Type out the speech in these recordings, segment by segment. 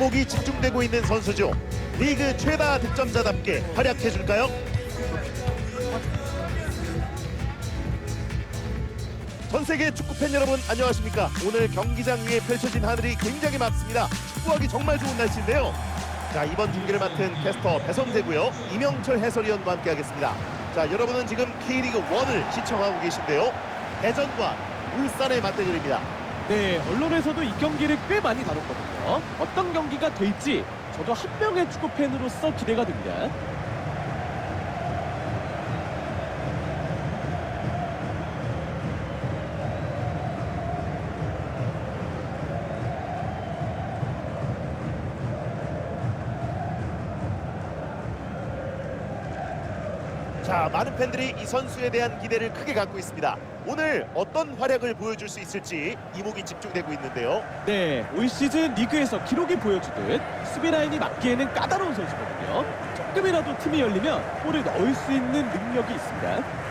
이목이 집중되고 있는 선수죠. 리그 최다 득점자답게 활약해 줄까요? 전 세계 축구 팬 여러분 안녕하십니까? 오늘 경기장 위에 펼쳐진 하늘이 굉장히 맑습니다. 축구하기 정말 좋은 날씨인데요. 자 이번 중계를 맡은 캐스터 배성재고요. 이명철 해설위원과 함께하겠습니다. 자 여러분은 지금 K리그 1을 시청하고 계신데요. 대전과 울산의 맞대결입니다. 네, 언론에서도 이 경기를 꽤 많이 다뤘거든요. 어떤 경기가 될지 저도 한 명의 축구 팬으로서 기대가 됩니다. 자 많은 팬들이 이 선수에 대한 기대를 크게 갖고 있습니다. 오늘 어떤 활약을 보여줄 수 있을지 이목이 집중되고 있는데요. 네, 올 시즌 리그에서 기록이 보여주듯 수비 라인이 맞기에는 까다로운 선수거든요. 조금이라도 틈이 열리면 골을 넣을 수 있는 능력이 있습니다.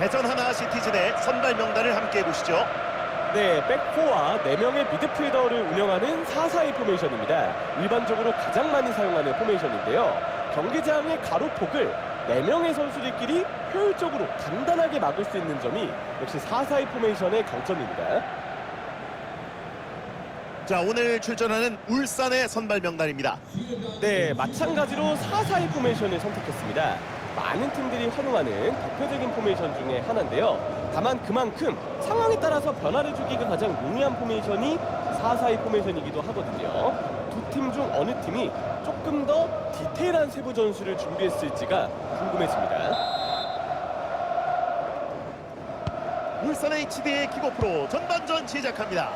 대전 하나 시티즌의 선발 명단을 함께 보시죠. 네, 백포와 4명의 미드필더를 운영하는 4-4-2 포메이션입니다. 일반적으로 가장 많이 사용하는 포메이션인데요. 경기장의 가로폭을 4명의 선수들끼리 효율적으로 단단하게 막을 수 있는 점이 역시 4-4-2 포메이션의 강점입니다. 자 오늘 출전하는 울산의 선발 명단입니다. 네, 마찬가지로 4-4-2 포메이션을 선택했습니다. 많은 팀들이 환호하는 대표적인 포메이션 중에 하나인데요. 다만 그만큼 상황에 따라서 변화를 주기가 가장 용이한 포메이션이 4-4-2 포메이션이기도 하거든요. 두 팀 중 어느 팀이 조금 더 디테일한 세부 전술을 준비했을지가 궁금해집니다. 울산 HD의 킥오프로 전반전 시작합니다.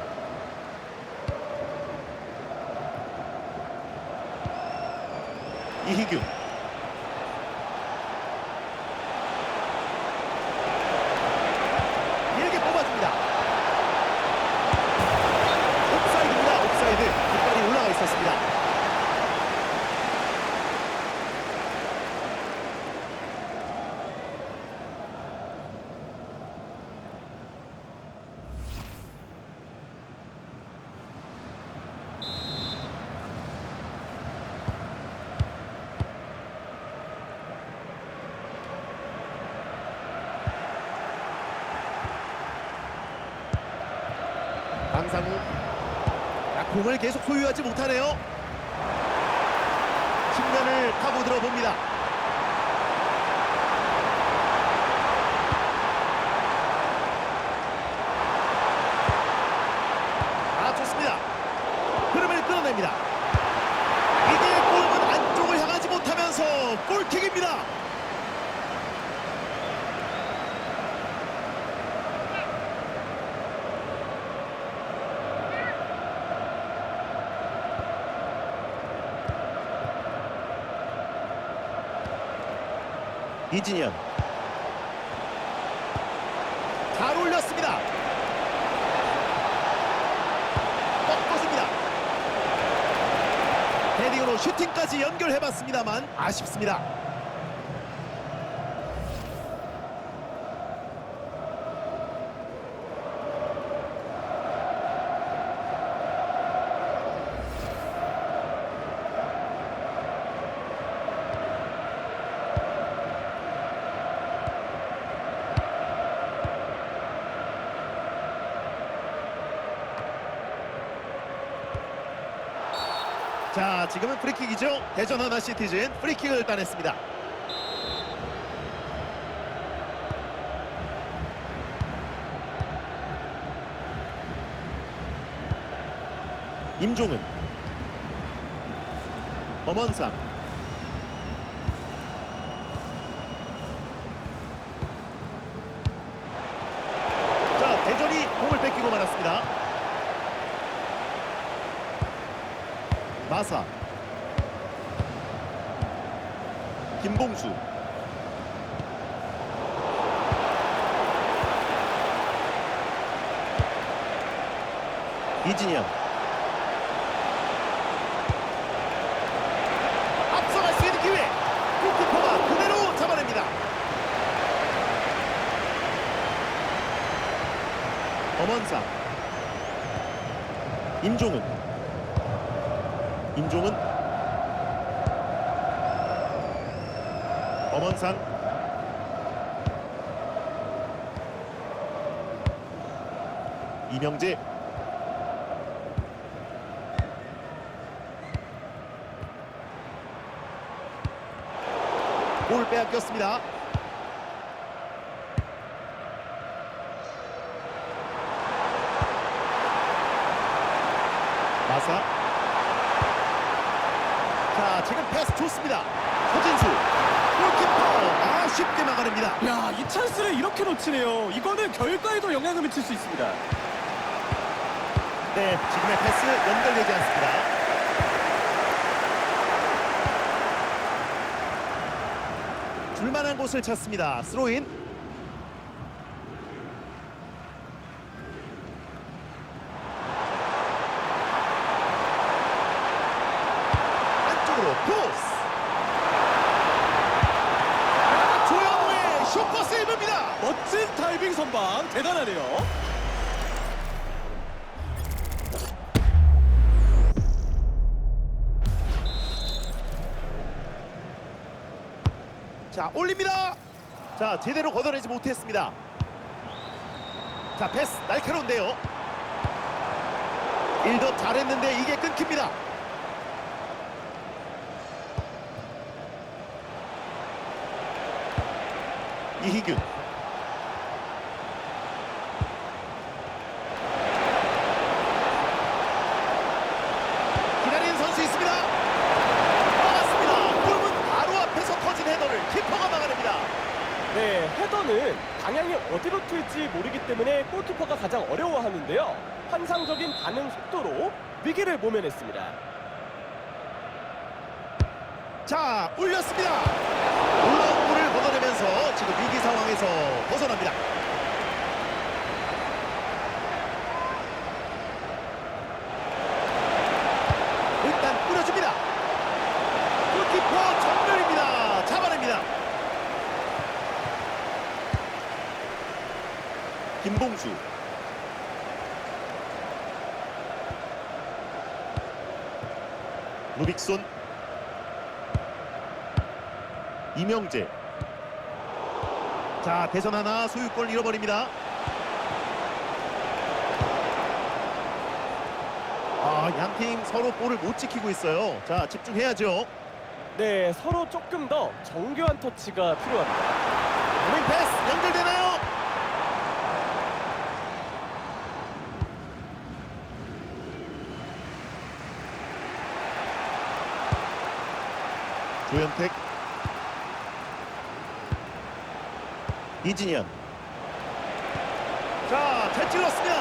이희규 길게 뽑아줍니다. 옵사이드입니다. 옵사이드. 깃발이 올라가 있었습니다. 강상우 자, 공을 계속 소유하지 못하네요. 측면을 타고 들어봅니다 아 좋습니다 흐름을 끌어냅니다 이게 골문 안쪽을 향하지 못하면서 골킥입니다 이진현. 잘 올렸습니다. 꺾어줍니다. 헤딩으로 슈팅까지 연결해봤습니다만 아쉽습니다 자 지금은 프리킥이죠. 대전 하나 시티즌 프리킥을 따냈습니다. 임종은 엄원상 마사. 김봉수. 이진영. 앞서갈 수 있는 기회. 골키퍼가 그대로 잡아냅니다. 엄원상 임종훈 임종은? 엄원상? 이명재? 볼 빼앗겼습니다. 마사. 자, 지금 패스 좋습니다. 서진수. 골키퍼 아쉽게 막아냅니다. 야, 이 찬스를 이렇게 놓치네요. 이거는 결과에도 영향을 미칠 수 있습니다. 네, 지금의 패스 연결되지 않습니다. 줄만한 곳을 찾습니다. 스로인. 안쪽으로 크로스. 조영우의 슈퍼 세이브입니다. 멋진 다이빙 대단하네요. 자 올립니다. 자 제대로 걷어내지 못했습니다. 자 패스 날카로운데요. 1더 잘했는데 이게 끊깁니다. 이희균 기다리는 선수 있습니다. 막았습니다. 골문 바로 앞에서 터진 헤더를 키퍼가 막아냅니다. 네, 헤더는 방향이 어디로 튈지 모르기 때문에 골키퍼가 가장 어려워하는데요. 환상적인 반응 속도로 위기를 모면했습니다. 자 올렸습니다. 올라온 볼을 걷어내면서 지금 위기 상황에서 벗어납니다. 일단 뿌려줍니다. 골키퍼 전멸입니다. 잡아냅니다. 김봉수 루 빅손 이명재. 자 대선 하나 소유권 잃어버립니다. 아 양 팀 서로 볼을 못 지키고 있어요. 자 집중해야죠. 네, 서로 조금 더 정교한 터치가 필요합니다. 윙 패스 연결되나요 조현택. 이진현. 자잘 찔렀습니다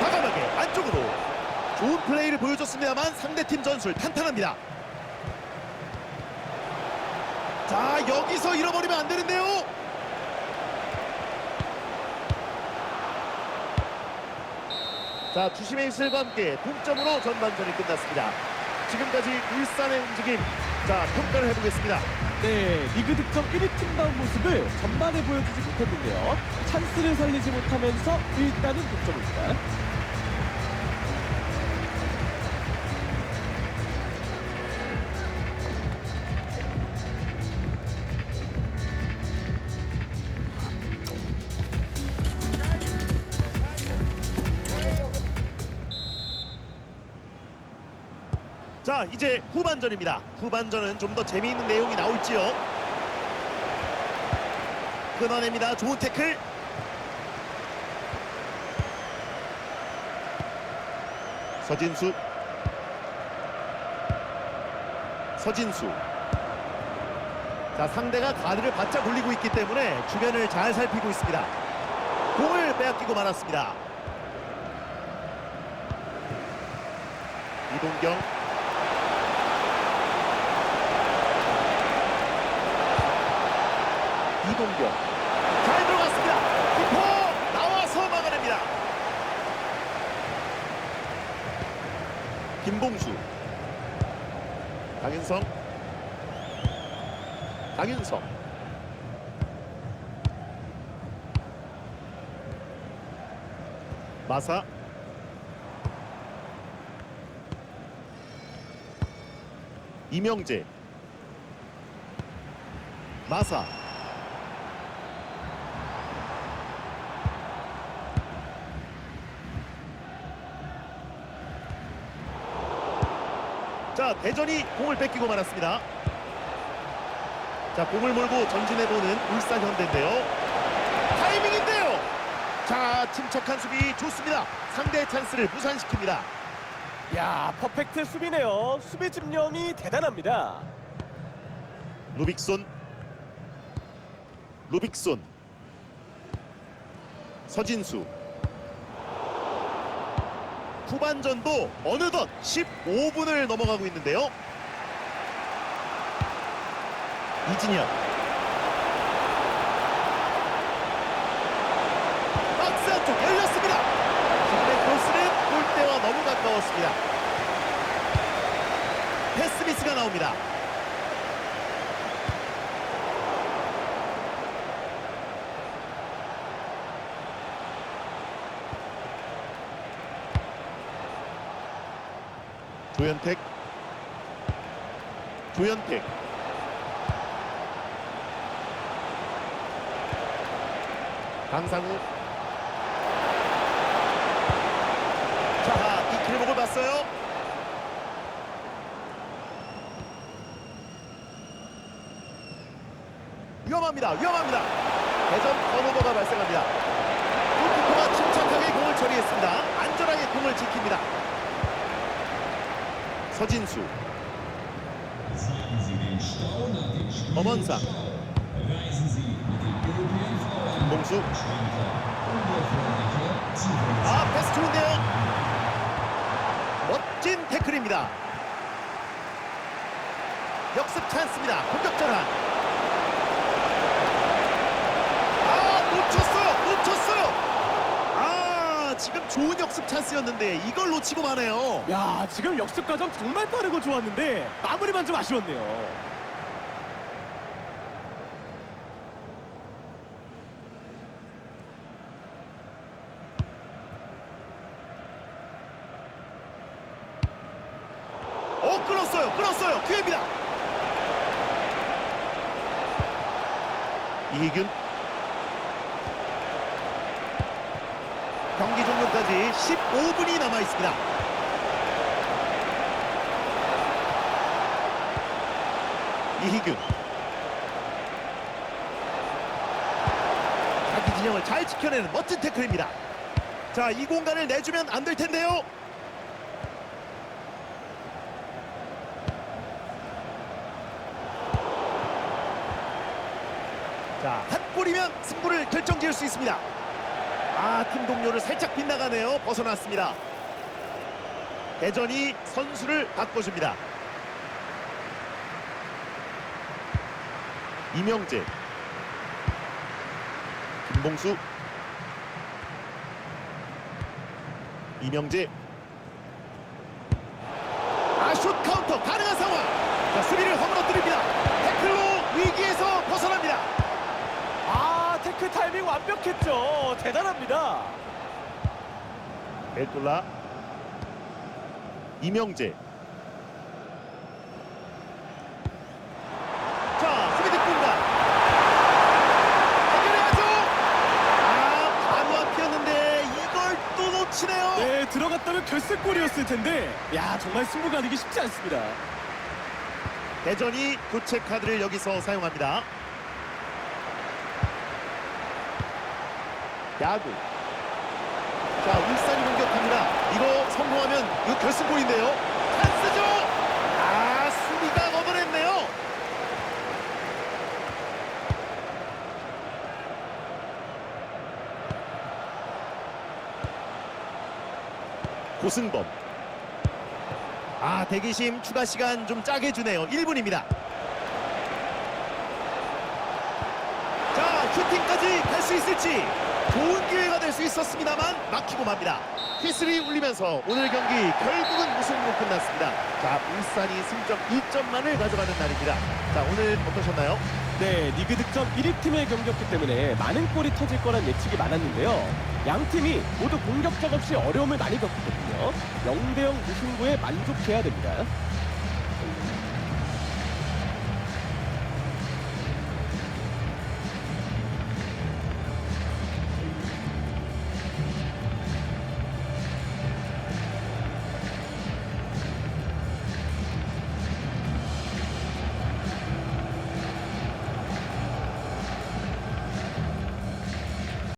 과감하게 안쪽으로 좋은 플레이를 보여줬습니다만 상대팀 전술 탄탄합니다. 자 여기서 잃어버리면 안 되는데요. 자 주심의 일슬과 함께 동점으로 전반전이 끝났습니다 지금까지 울산의 움직임 자 평가를 해보겠습니다 네, 리그 득점 1위 팀다운 모습을 전반에 보여주지 못했는데요. 찬스를 살리지 못하면서 일단은 득점입니다. 자 이제 후반전입니다. 후반전은 좀 더 재미있는 내용이 나올지요? 끊어냅니다. 좋은 태클. 서진수. 서진수. 자 상대가 가드를 바짝 올리고 있기 때문에 주변을 잘 살피고 있습니다. 공을 빼앗기고 말았습니다. 이동경 공격. 잘 들어갔습니다. 키퍼 나와서 막아냅니다. 김봉수. 강윤성. 강윤성. 마사. 이명재. 마사. 자 대전이 공을 뺏기고 말았습니다. 자 공을 몰고 전진해보는 울산 현대인데요. 타이밍인데요. 자 침착한 수비 좋습니다. 상대의 찬스를 무산시킵니다. 야, 퍼펙트 수비네요. 수비 집념이 대단합니다. 루빅손. 루빅손. 서진수 후반전도 어느덧 15분을 넘어가고 있는데요. 이진현. 박스 안쪽 열렸습니다. 지금의 크로스는 골대와 너무 가까웠습니다. 패스 미스가 나옵니다 조현택 조현택 강상우 자, 이 길목을 봤어요. 위험합니다. 위험합니다. 대전 턴오버가 발생합니다. 골키퍼가 침착하게 공을 처리했습니다. 안전하게 공을 지킵니다. 서진수. 엄원상. 김봉수. 아 패스 좋은데요. 멋진 태클입니다. 역습 찬스입니다. 공격 전환 아 놓쳤어요 놓쳤어요 아 지금 좋은 역습 찬스였는데 이걸 놓치고 마네요. 야, 지금 역습 과정 정말 빠르고 좋았는데 마무리만 좀 아쉬웠네요. 어 끌었어요. 끌었어요. 기회입니다. 이희균 종료까지 15분이 남아 있습니다. 이희균. 자기 진영을 잘 지켜내는 멋진 태클입니다. 자 이 공간을 내주면 안 될 텐데요. 자, 한 골이면 승부를 결정지을 수 있습니다. 아, 팀 동료를 살짝 빗나가네요. 벗어났습니다. 대전이 선수를 바꿔줍니다. 이명재, 김봉수, 이명재. 아, 슛 카운터 가능한 상황. 자, 수비를 허물어뜨립니다. 태클로 위기에서 벗어납니다. 아, 태클 타이밍 완벽했죠. 대단합니다. 벨툴라 이명재 자 수비득 공간 해결해야죠 아 바로 앞이었는데 이걸 또 놓치네요 네, 들어갔다면 결승골이었을 텐데. 야, 정말 승부 가리기 쉽지 않습니다. 대전이 교체 카드를 여기서 사용합니다 야구. 자 울산이 공격합니다. 이거 성공하면 이거 결승골인데요. 찬스죠? 아 수비가 얻어냈네요. 고승범. 아 대기심 추가 시간 좀 짜게 주네요. 1분입니다. 자 슈팅까지 갈 수 있을지 좋은 기회가 될 수 있었습니다만 막히고 맙니다. 휘슬이 울리면서 오늘 경기 결국은 무승부로 끝났습니다. 자, 울산이 승점 2점만을 가져가는 날입니다. 자, 오늘 어떠셨나요? 네, 리그 득점 1위 팀의 경기였기 때문에 많은 골이 터질 거란 예측이 많았는데요. 양 팀이 모두 공격적 없이 어려움을 많이 겪었거든요. 0대0 무승부에 만족해야 됩니다.